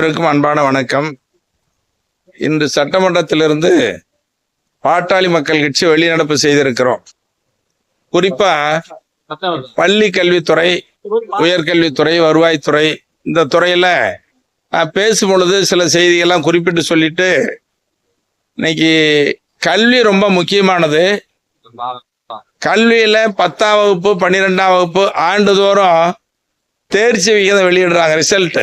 அனைவருக்கும் அன்பான வணக்கம். இன்று சட்டமன்றத்திலிருந்து பாட்டாளி மக்கள் கட்சி வெளிநடப்பு செய்திருக்கிறோம். குறிப்பா பள்ளி கல்வித்துறை உயர்கல்வித்துறை வருவாய்த்துறை இந்த துறையில பேசும் பொழுது சில செய்திகள்லாம் குறிப்பிட்டு சொல்லிட்டு இன்னைக்கு கல்வி ரொம்ப முக்கியமானது. கல்வியில பத்தாம் வகுப்பு பன்னிரெண்டாம் வகுப்பு ஆண்டுதோறும் தேர்ச்சி விகிதம் வெளியிடுறாங்க ரிசல்ட்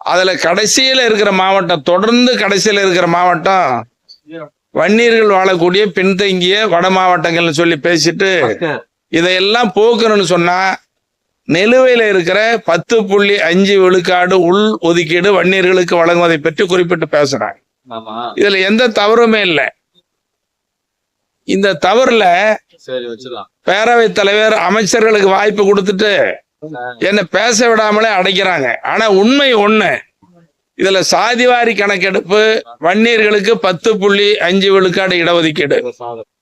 அதுல கடைசியில இருக்கிற மாவட்டம் தொடர்ந்து கடைசியில இருக்கிற மாவட்டம் வன்னியர்கள் வாழக்கூடிய பின்தங்கிய வட மாவட்டங்கள்னு சொல்லி பேசிட்டு இதையெல்லாம் போக்கணும்னு சொன்னா நிலுவையில இருக்கிற பத்து புள்ளி அஞ்சு விழுக்காடு உள் ஒதுக்கீடு வன்னியர்களுக்கு வழங்குவதை பற்றி குறிப்பிட்டு பேசுறாங்க. இதுல எந்த தவறுமே இல்லை. இந்த தவறுல பேரவைத் தலைவர் அமைச்சர்களுக்கு வாய்ப்பு கொடுத்துட்டு என்ன பேச விடாமலே அடைக்கிறாங்க. ஆனா உண்மை ஒண்ணு. இதுல சாதிவாரி கணக்கெடுப்பு வன்னியர்களுக்கு பத்து புள்ளி அஞ்சு விழுக்காடு இடஒதுக்கீடு.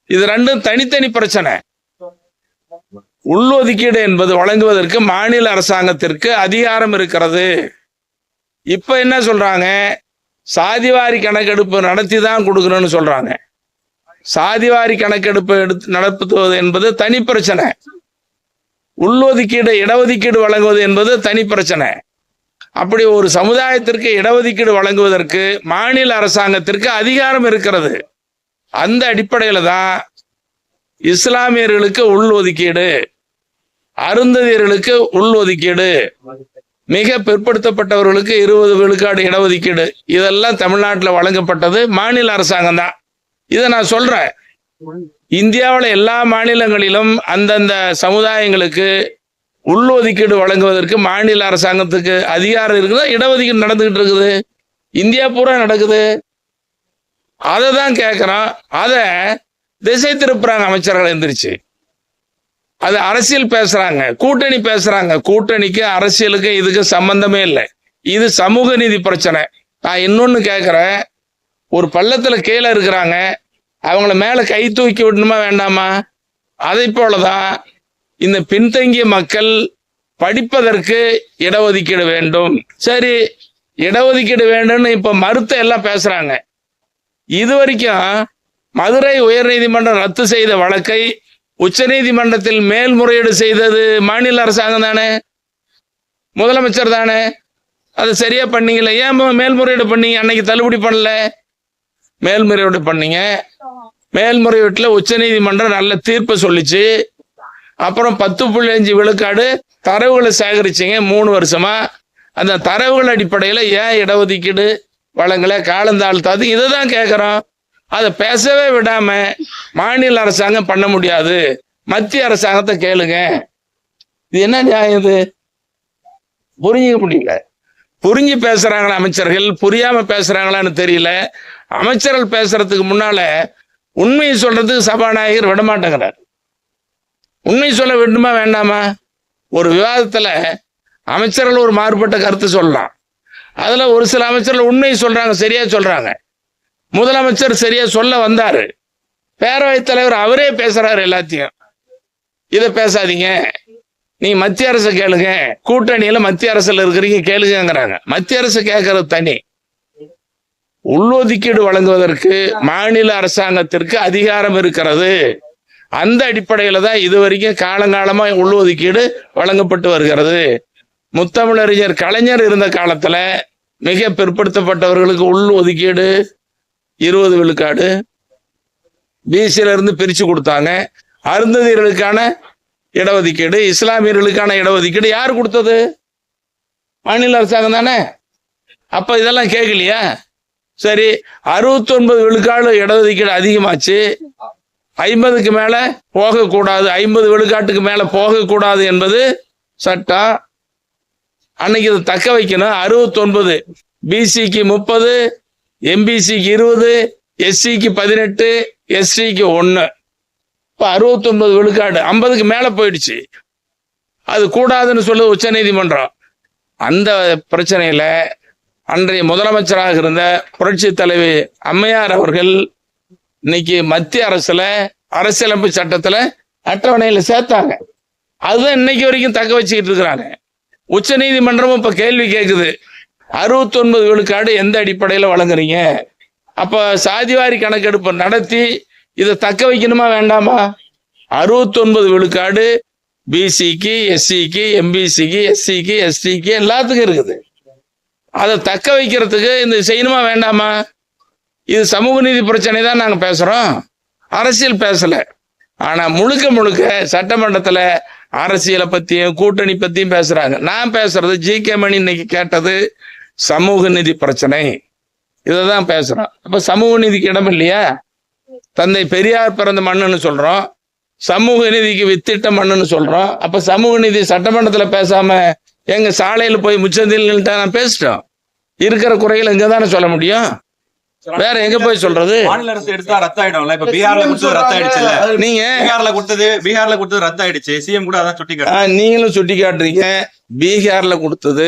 இது ரெண்டும் தனித்தனி பிரச்சனை. உள்ஒதுக்கீடு என்பது வழங்குவதற்கு மாநில அரசாங்கத்திற்கு அதிகாரம் இருக்கிறது. இப்ப என்ன சொல்றாங்க? சாதிவாரி கணக்கெடுப்பு நடத்தி தான் கொடுக்கணும்னு சொல்றாங்க. சாதிவாரி கணக்கெடுப்பு எடுத்து நடத்துவது என்பது தனி பிரச்சனை. உள்ஒதுக்கீடு இடஒதுக்கீடு வழங்குவது என்பது தனி பிரச்சனை. அப்படி ஒரு சமுதாயத்திற்கு இடஒதுக்கீடு வழங்குவதற்கு மாநில அரசாங்கத்திற்கு அதிகாரம் இருக்கிறது. அந்த அடிப்படையில் தான் இஸ்லாமியர்களுக்கு உள்ஒதுக்கீடு அருந்ததியர்களுக்கு உள்ஒதுக்கீடு மிக பிற்படுத்தப்பட்டவர்களுக்கு இருபது விழுக்காடு இடஒதுக்கீடு இதெல்லாம் தமிழ்நாட்டில் வழங்கப்பட்டது மாநில அரசாங்கம் தான். இதை நான் சொல்றேன். இந்தியாவில் எல்லா மாநிலங்களிலும் அந்தந்த சமுதாயங்களுக்கு உள்ஒதுக்கீடு வழங்குவதற்கு மாநில அரசாங்கத்துக்கு அதிகாரம் இருக்குதா இடஒதுக்கீடு நடந்துகிட்டு இருக்குது? இந்தியா பூரா நடக்குது. அதை தான் கேட்குறோம் அதை திசை திருப்புறாங்க அமைச்சர்கள் எந்திரிச்சு. அது அரசியல் பேசுறாங்க கூட்டணி பேசுறாங்க. கூட்டணிக்கு அரசியலுக்கு இதுக்கு சம்பந்தமே இல்லை. இது சமூக நீதி பிரச்சனை. நான் இன்னொன்று கேட்குறேன் ஒரு பள்ளத்தில் கீழே இருக்கிறாங்க. அவங்கள மேலே கை தூக்கி விடணுமா வேண்டாமா? அதை போலதான் இந்த பின்தங்கிய மக்கள் படிப்பதற்கு இடஒதுக்கீடு வேண்டும். சரி இடஒதுக்கீடு வேண்டும்னு இப்போ மறுத்த எல்லாம் பேசுறாங்க. இது வரைக்கும் மதுரை உயர்நீதிமன்றம் ரத்து செய்த வழக்கை உச்சநீதிமன்றத்தில் மேல்முறையீடு செய்தது மாநில அரசாங்கம் தானே? முதலமைச்சர் தானே? அது சரியா பண்ணீங்கல்ல? ஏன் மேல்முறையீடு பண்ணீங்க? அன்னைக்கு தள்ளுபடி பண்ணல. மேல்முறையீடு பண்ணீங்க. மேல்முறையீட்டில் உச்சநீதிமன்றம் நல்ல தீர்ப்பு சொல்லிச்சு. அப்புறம் பத்து புள்ளி அஞ்சு விழுக்காடு தரவுகளை சேகரிச்சிங்க மூணு வருஷமா. அந்த தரவுகள் அடிப்படையில் ஏன் இடஒதுக்கீடு வழங்கல காலந்தாழ்த்தாது இதை தான் கேட்குறோம் அதை பேசவே விடாம மாநில அரசாங்கம் பண்ண முடியாது. மத்திய அரசாங்கத்தை கேளுங்க. இது என்ன நியாயம் இது? புரிஞ்சுக்க முடியல. புரிஞ்சு பேசுறாங்களா அமைச்சர்கள்? புரியாம பேசுறாங்களான்னு தெரியல. அமைச்சர்கள் பேசுறதுக்கு முன்னால உண்மையை சொல்றதுக்கு சபாநாயகர் விடமாட்டேங்கிறார். உண்மை சொல்ல வேண்டுமா வேண்டாமா? ஒரு விவாதத்துல அமைச்சர்கள் ஒரு மாறுபட்ட கருத்து சொல்லலாம். அதுல ஒரு சில அமைச்சர்கள் உண்மையை சொல்றாங்க சரியா சொல்றாங்க. முதலமைச்சர் சரியா சொல்ல வந்தாரு. பேரவைத் தலைவர் அவரே பேசுறாரு எல்லாத்தையும். இதை பேசாதீங்க. நீ மத்திய அரசு கேளுங்க. கூட்டணியில மத்திய அரசுல இருக்கிறீங்க கேளுங்கங்கிறாங்க. மத்திய அரசு கேட்கறது தனி. உள்ஒதுக்கீடு வழங்குவதற்கு மாநில அரசாங்கத்திற்கு அதிகாரம் இருக்கிறது. அந்த அடிப்படையில தான் இது வரைக்கும் காலங்காலமா உள்ஒதுக்கீடு வழங்கப்பட்டு வருகிறது. முத்தமிழறிஞர் கலைஞர் இருந்த காலத்துல மிக பிற்படுத்தப்பட்டவர்களுக்கு உள் ஒதுக்கீடு இருபது விழுக்காடு பிசியில இருந்து பிரிச்சு கொடுத்தாங்க. அருந்ததியர்களுக்கான இடஒதுக்கீடு இஸ்லாமியர்களுக்கான இடஒதுக்கீடு யார் கொடுத்தது? மாநில அரசாங்கம் தானே? அப்ப இதெல்லாம் கேட்கலையா சரி அறுபத்தி ஒன்பது விழுக்காடு இடஒதுக்கீடு அதிகமாச்சு. ஐம்பதுக்கு மேல போகக்கூடாது. ஐம்பது விழுக்காட்டுக்கு மேல போகக்கூடாது என்பது சட்டம் அன்னைக்கு இதை தக்க வைக்கணும். அறுபத்தொன்பது பிசிக்கு முப்பது எம்பிசிக்கு இருபது எஸ்சிக்கு பதினெட்டு எஸ்சிக்கு ஒன்று இப்போ அறுபத்தொன்பது விழுக்காடு ஐம்பதுக்கு மேலே போயிடுச்சு. அது கூடாதுன்னு சொல்லுது உச்சநீதிமன்றம். அந்த பிரச்சனையில அன்றைய முதலமைச்சராக இருந்த புரட்சி தலைவி அம்மையார் அவர்கள் இன்னைக்கு மத்திய அரசுல அரசியலமைப்பு சட்டத்துல அட்டவணையில சேர்த்தாங்க. அதுதான் இன்னைக்கு வரைக்கும் தக்க வச்சுக்கிட்டு இருக்கிறாங்க. உச்ச நீதிமன்றமும் இப்ப கேள்வி கேட்குது அறுபத்தொன்பது விழுக்காடு எந்த அடிப்படையில் வழங்குறீங்க? அப்போ சாதிவாரி கணக்கெடுப்பு நடத்தி இதை தக்க வைக்கணுமா வேண்டாமா? அறுபத்தொன்பது விழுக்காடு பிசிக்கு எஸ்சிக்கு எம்பிசிக்கு எஸ்சிக்கு எஸ்டிக்கு எல்லாத்துக்கும் இருக்குது. அதை தக்க வைக்கிறதுக்கு இந்த செய்யணுமா வேண்டாமா? இது சமூக நீதி பிரச்சனை தான் நாங்கள் பேசுகிறோம் அரசியல் பேசலை. ஆனால் முழுக்க முழுக்க சட்டமன்றத்தில் அரசியலை பற்றியும் கூட்டணி பற்றியும் பேசுகிறாங்க நான் பேசுறது ஜி கே மணி இன்னைக்கு கேட்டது சமூக நீதி பிரச்சனை. இதை தான் பேசுகிறோம் அப்போ சமூக நீதிக்கு இடம் இல்லையா? தந்தை பெரியார் பிறந்த மண்ணுன்னு சொல்கிறோம் சமூக நீதிக்கு வித்திட்ட மண்ணுன்னு சொல்கிறோம் அப்போ சமூக நீதி சட்டமன்றத்தில் பேசாமல் எங்கள் சாலையில் போய் முச்சந்தில் நான் பேசிட்டோம். இருக்கிற குறைகள் இங்கே தானே சொல்ல முடியும்? வேற எங்க போய் சொல்றது? மாநில அரசு எடுத்தா ரத்த ஆயிடும்ல இப்ப பீகார்ல கொடுத்தது ரத்த ஆயிடுச்சுல்ல நீங்க பீகார்ல கொடுத்தது பீகார்ல கொடுத்தது ரத்த ஆயிடுச்சு சிஎம் கூட அதான் சுட்டி நீங்களும் சுட்டி காட்டுறீங்க. பீகார்ல கொடுத்தது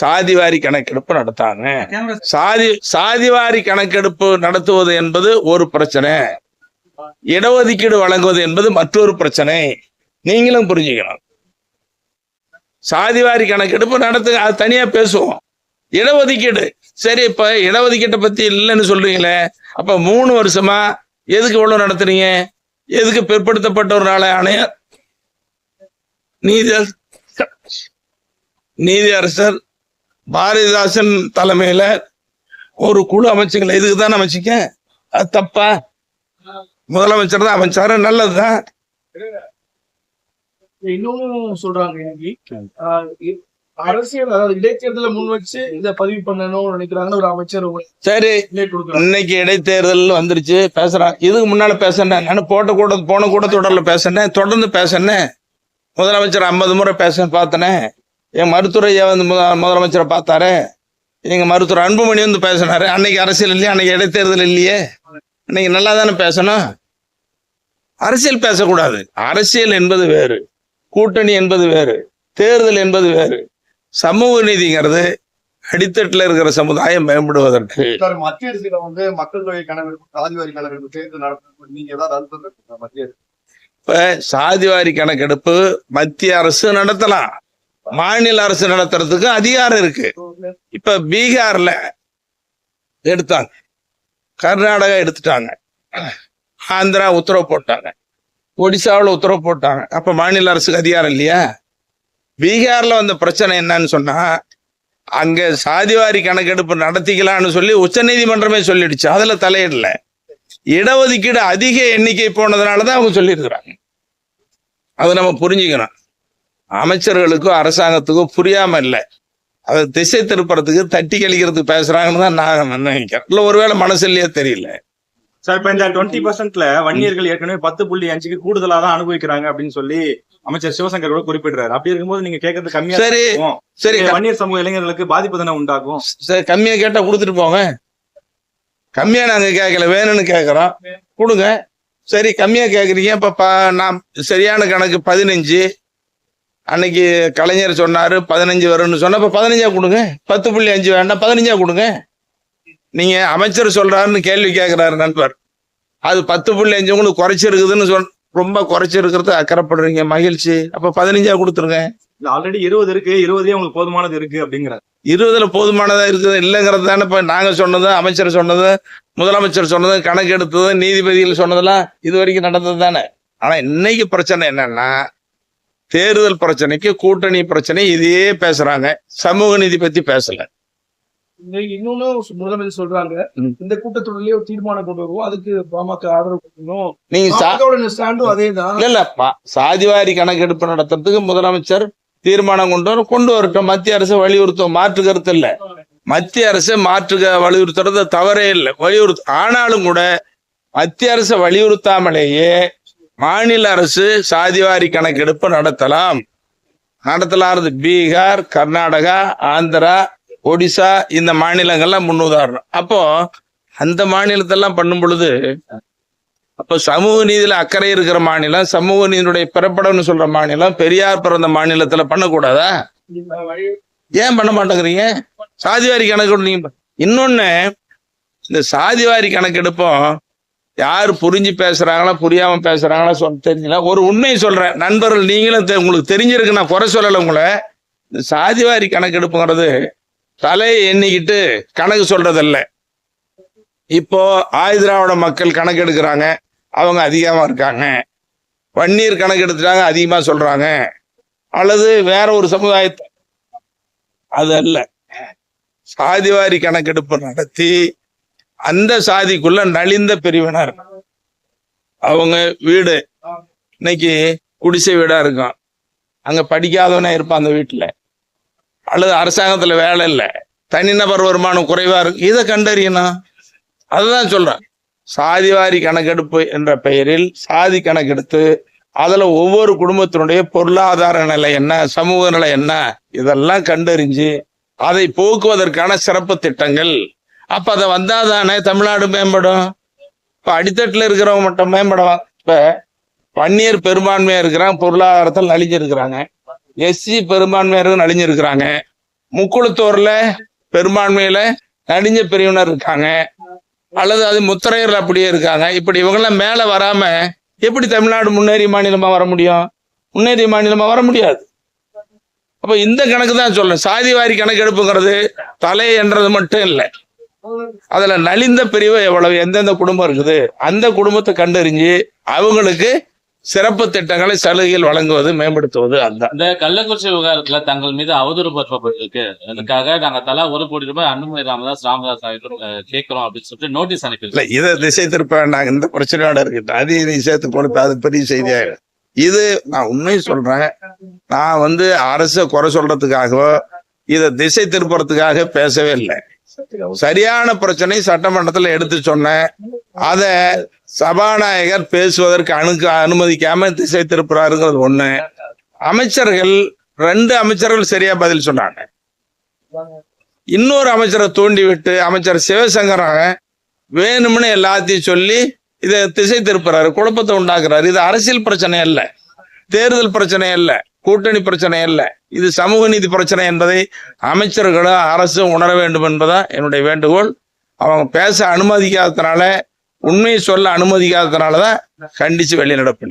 சாதிவாரி கணக்கெடுப்பு நடத்தாங்க. சாதி சாதிவாரி கணக்கெடுப்பு நடத்துவது என்பது ஒரு பிரச்சனை. இடஒதுக்கீடு வழங்குவது என்பது மற்றொரு பிரச்சனை. நீங்களும் புரிஞ்சுக்கணும். சாதிவாரி கணக்கெடுப்பு நடத்துங்க அது தனியா பேசுவோம். இடஒதுக்கீடு. சரி இப்ப இடஒதுக்கீட்டை பத்தி இல்லைன்னு சொல்றீங்களே அப்ப மூணு வருஷமா எதுக்கு இவ்வளவு நடத்துறீங்க? எதுக்கு பிற்படுத்தப்பட்ட ஒரு நாளை ஆணையம் நீதி நீதி அரசர் பாரதிதாசன் தலைமையில ஒரு குழு அமைச்சுங்கள இதுக்கு தான் அமைச்சிக்க அது தப்பா? முதலமைச்சர் தான் அமைச்சாரு நல்லதுதான் இன்னொன்னு சொல்றாங்க அரசியல் அதாவது இடைத்தேர்தலை முன் வச்சு இதை பதிவு பண்ணணும்னு நினைக்கிறாங்கன்னு ஒரு அமைச்சர் சரி இன்னைக்கு இடைத்தேர்தல் வந்துருச்சு பேசுறான் இதுக்கு முன்னால பேசினேன். நான் போட்ட கூட போன கூட தொடர்ல பேசினேன். தொடர்ந்து பேசினேன். முதலமைச்சர் ஐம்பது முறை பேச பார்த்தனே. என் மருத்துவரையா வந்து முத- முதலமைச்சரை பார்த்தாரு. எங்க மருத்துவர் அன்புமணி வந்து பேசினாரு. அன்னைக்கு அரசியல் இல்லையா? அன்னைக்கு இடைத்தேர்தல் இல்லையே. அன்னைக்கு நல்லா தானே பேசணும்? அரசியல் பேசக்கூடாது. அரசியல் என்பது வேறு. கூட்டணி என்பது வேறு. தேர்தல் என்பது வேறு. சமூக நீதிங்கிறது அடித்தட்டில் இருக்கிற சமுதாயம் மேம்படுவதற்கு. சார். மத்திய அரசுல வந்து மக்கள் தொகை கணக்கெடுப்பு சாதிவாரி கணக்கெடுப்பு தேர்தல் நடத்த நீங்க ஏதாவது மத்திய அரசு இப்ப சாதிவாரி கணக்கெடுப்பு மத்திய அரசு நடத்தலாம். மாநில அரசு நடத்துறதுக்கு அதிகாரம் இருக்கு. இப்ப பீகார்ல எடுத்தாங்க. கர்நாடகா எடுத்துட்டாங்க. ஆந்திரா உத்தரவு போட்டாங்க. ஒடிசாவில் உத்தரவு போட்டாங்க. அப்ப மாநில அரசுக்கு அதிகாரம் இல்லையா? பீகார்ல வந்த பிரச்சனை என்னன்னு சொன்னா அங்க சாதிவாரி கணக்கெடுப்பு நடத்திக்கலாம்னு சொல்லி உச்சநீதிமன்றமே சொல்லிடுச்சு. அதுல தலையிடல. இடஒதுக்கீடு அதிக எண்ணிக்கை போனதுனாலதான் அவங்க சொல்லியிருக்கிறாங்க. அதை நம்ம புரிஞ்சுக்கணும். அமைச்சர்களுக்கும் அரசாங்கத்துக்கும் புரியாம இல்லை. அதை திசை திருப்புறதுக்கு தட்டி கழிக்கிறதுக்கு பேசுறாங்கன்னு தான் நான் நினைக்கிறேன். இல்லை ஒருவேளை மனசு இல்லையே தெரியல. சார் இப்ப இந்த டுவெண்ட்டி பர்சன்ட்ல வன்னியர்கள் ஏற்கனவே பத்து புள்ளி அஞ்சுக்கு கூடுதலா தான் அனுபவிக்கிறாங்க அப்படின்னு சொல்லி அமைச்சர் சிவசங்கர் கூட குறிப்பிடுறாரு. அப்படி இருக்கும்போது நீங்க கேட்கறது கம்மியா சரி. சரி வன்னியர் சமூக இளைஞர்களுக்கு பாதிப்பு தானே உண்டாகும்? சரி கம்மியா கேட்டா கொடுத்துட்டு போங்க. கம்மியா நாங்க கேட்கல வேணும்னு கேட்கறோம். கொடுங்க. சரி கம்மியா கேக்குறீங்க இப்ப நான் சரியான கணக்கு பதினஞ்சு. அன்னைக்கு கலைஞர் சொன்னாரு பதினஞ்சு வரும்னு சொன்னா இப்ப பதினஞ்சா கொடுங்க. பத்து புள்ளி அஞ்சு வேண்டாம் பதினஞ்சா கொடுங்க. நீங்க அமைச்சர் சொல்றாருன்னு கேள்வி கேட்கிறாரு நண்பர். அது பத்து புள்ளி அஞ்சு உங்களுக்கு குறைச்சிருக்குதுன்னு சொல் ரொம்ப குறைச்சிருக்கிறது அக்கறைப்படுறீங்க மகிழ்ச்சி. அப்ப பதினஞ்சா கொடுத்துருங்க. ஆல்ரெடி இருபது இருக்கு இருபதே உங்களுக்கு போதுமானது இருக்கு அப்படிங்கிறார். இருபதுல போதுமானதா இருக்குது இல்லைங்கிறது தானே இப்ப நாங்க சொன்னது அமைச்சர் சொன்னது முதலமைச்சர் சொன்னது கணக்கு எடுத்தது நீதிபதிகள் சொன்னதெல்லாம் இது வரைக்கும் நடந்தது தானே. ஆனா இன்னைக்கு பிரச்சனை என்னன்னா தேர்தல் பிரச்சனைக்கு கூட்டணி பிரச்சனை இதையே பேசுறாங்க சமூக நீதி பத்தி பேசல. இன்னொன்னு முதலமைச்சர் சொல்றாங்க. இந்த கூட்டத்தொடர்லயே ஒரு தீர்மானம் கொண்டு வருவோம். அதுக்கு பாமக ஆதரவு கொடுக்கணும். நீங்க ஸ்டாண்டும் அதே தான் இல்ல சாதிவாரி கணக்கெடுப்பு நடத்துறதுக்கு முதலமைச்சர் தீர்மானம் கொண்டு வர கொண்டு வரட்டும். மத்திய அரசு வலியுறுத்தும் மாற்று கருத்து இல்ல. மத்திய அரசு மாற்று வலியுறுத்துறது தவறே இல்லை. வலியுறுத்து ஆனாலும் கூட மத்திய அரசு வலியுறுத்தாமலேயே மாநில அரசு சாதிவாரி கணக்கெடுப்பு நடத்தலாம். நடத்தலாறது பீகார் கர்நாடகா ஆந்திரா ஒடிசா இந்த மாநிலங்கள்லாம் முன்னுதாரணம். அப்போ அந்த மாநிலத்தெல்லாம் பண்ணும் பொழுது அப்போ சமூக நீதியில அக்கறை இருக்கிற மாநிலம் சமூக நீதியுடைய பிறப்படம்னு சொல்ற மாநிலம் பெரியார் பிறந்த மாநிலத்துல பண்ணக்கூடாதா? ஏன் பண்ண மாட்டேங்கிறீங்க? சாதிவாரி கணக்கு நீங்க இன்னொன்னு இந்த சாதிவாரி கணக்கெடுப்போம் யார் புரிஞ்சு பேசுறாங்களா புரியாம பேசுறாங்களா சொல்ல தெரியல ஒரு உண்மையை சொல்றேன். நண்பர்கள் நீங்களும் தெ- உங்களுக்கு தெரிஞ்சிருக்கு நான் குறை சொல்லலை உங்களை. இந்த சாதிவாரி கணக்கெடுப்புங்கிறது தலையை எண்ணிக்கிட்டு கணக்கு சொல்றதில்ல. இப்போ ஆயுதிராவிட மக்கள் கணக்கு எடுக்கிறாங்க. அவங்க அதிகமாக இருக்காங்க. வன்னீர் கணக்கு எடுத்துட்டாங்க அதிகமா சொல்றாங்க. அல்லது வேற ஒரு சமுதாயத்தை அது அல்ல. சாதிவாரி கணக்கெடுப்பு நடத்தி அந்த சாதிக்குள்ள நலிந்த பிரிவினர். அவங்க வீடு இன்னைக்கு குடிசை வீடா இருக்கும். அங்க படிக்காதவனா இருப்பான் அந்த வீட்டுல. அல்லது அரசாங்கத்தில் வேலை இல்லை. தனிநபர் வருமானம் குறைவாக இருக்கு. இதை கண்டறியணும் அதுதான் சொல்கிறேன் சாதிவாரி கணக்கெடுப்பு என்ற பெயரில் சாதி கணக்கெடுத்து அதில் ஒவ்வொரு குடும்பத்தினுடைய பொருளாதார நிலை என்ன சமூக நிலை என்ன இதெல்லாம் கண்டறிஞ்சு அதை போக்குவதற்கான சிறப்பு திட்டங்கள். அப்போ அதை வந்தாதானே தமிழ்நாடு மேம்படும். இப்போ அடித்தட்டில் இருக்கிறவங்க மட்டும் மேம்படுவான் இப்போ வன்னியர் பெரும்பான்மையாக இருக்கிறாங்க பொருளாதாரத்தில் நலிஞ்சிருக்கிறாங்க. எஸ்சி பெரும்பான்மையா நலிஞ்சிருக்கிறாங்க முக்குளத்தூர்ல பெரும்பான்மையில நடிஞ்ச பிரிவினர் இருக்காங்க. அல்லது அது முத்திரையர்கள் அப்படியே இருக்காங்க. இப்படி இவங்கெல்லாம் மேல வராம எப்படி தமிழ்நாடு முன்னேறிய மாநிலமா வர முடியும்? முன்னேறிய மாநிலமா வர முடியாது. அப்ப இந்த கணக்கு தான் சொல்றேன். சாதிவாரி கணக்கு எடுப்புங்கிறது தலை என்றது மட்டும் இல்லை. அதுல நலிந்த பிரிவு எவ்வளவு? எந்தெந்த குடும்பம் இருக்குது? அந்த குடும்பத்தை கண்டறிஞ்சு அவங்களுக்கு சிறப்பு திட்டங்களை சலுகைகள் வழங்குவது மேம்படுத்துவது அதுதான் இந்த கள்ளக்குறிச்சி விவகாரத்துல தங்கள் மீது அவதூறு பரப்பப்பட்டிருக்கு. அதுக்காக நாங்க தலா ஒரு கோடி ரூபாய் அன்புமணி ராமதாஸ் ராமதாஸ் கேட்கிறோம் அப்படின்னு சொல்லிட்டு நோட்டீஸ் அனுப்பியிருக்கோம் இதை திசை திருப்ப வேண்டாங்க இந்த பிரச்சனையோட இருக்கு. அதையும் நீ சேர்த்து கொடுத்து அது பெரிய செய்தியாயிடும் இது நான் உண்மையை சொல்றேன். நான் வந்து அரசை குறை சொல்றதுக்காகவோ இதை திசை திருப்புறதுக்காக பேசவே இல்லை. சரியான பிரச்சனை சட்டமன்றத்துல எடுத்து சொன்னேன். அத சபாநாயகர் பேசுவதற்கு அணுக்க அனுமதிக்காம திசை திருப்புறாருங்கிறது ஒண்ணு. அமைச்சர்கள் ரெண்டு அமைச்சர்கள் சரியா பதில் சொன்னாங்க. இன்னொரு அமைச்சரை தூண்டி விட்டு அமைச்சர் சிவசங்கரன் வேணும்னு எல்லாத்தையும் சொல்லி இதை திசை திருப்புறாரு குழப்பத்தை உண்டாக்குறாரு. இது அரசியல் பிரச்சனை அல்ல. தேர்தல் பிரச்சனை அல்ல. கூட்டணி பிரச்சனை இல்லை இது சமூக நீதி பிரச்சனை என்பதை அமைச்சர்களும் அரசும் உணர வேண்டும் என்பதா என்னுடைய வேண்டுகோள். அவங்க பேச அனுமதிக்காததுனால உண்மையை சொல்ல அனுமதிக்காததுனால தான் கண்டித்து வெளிநடப்பினேன்